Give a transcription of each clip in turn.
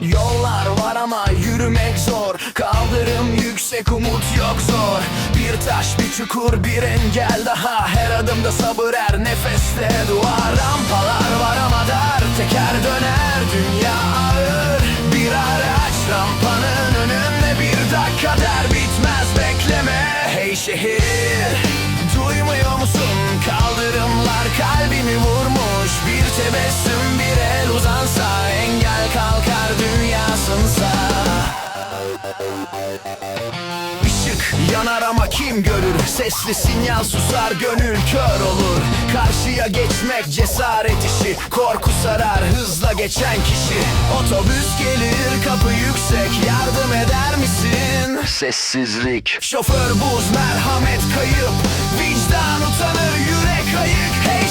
Yollar var ama yürümek zor. Kaldırım yüksek umut yok zor. Bir taş bir çukur bir engel daha. Her adımda sabır her nefeste dua. Rampalar var ama dar teker döner. Dünya ağır. Bir araç Rampanın önünde bir dakika der. Bitmez bekleme. Hey şehir Duymuyor musun? Kaldırımlar kalbimi vurmuş. Bir tebessüm yanar ama kim görür? Sesli sinyal susar gönül kör olur. Karşıya geçmek cesaret işi. Korku sarar hızla geçen kişi. Otobüs gelir kapı yüksek. Yardım eder misin? Sessizlik. Şoför buz merhamet kayıp. Vicdan utanır yürek ayık. Hey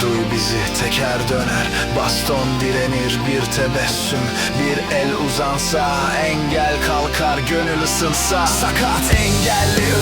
duy bizi teker döner. Baston direnir bir tebessüm. Bir el uzansa engel kalkar gönül ısınsa. Sakat engelli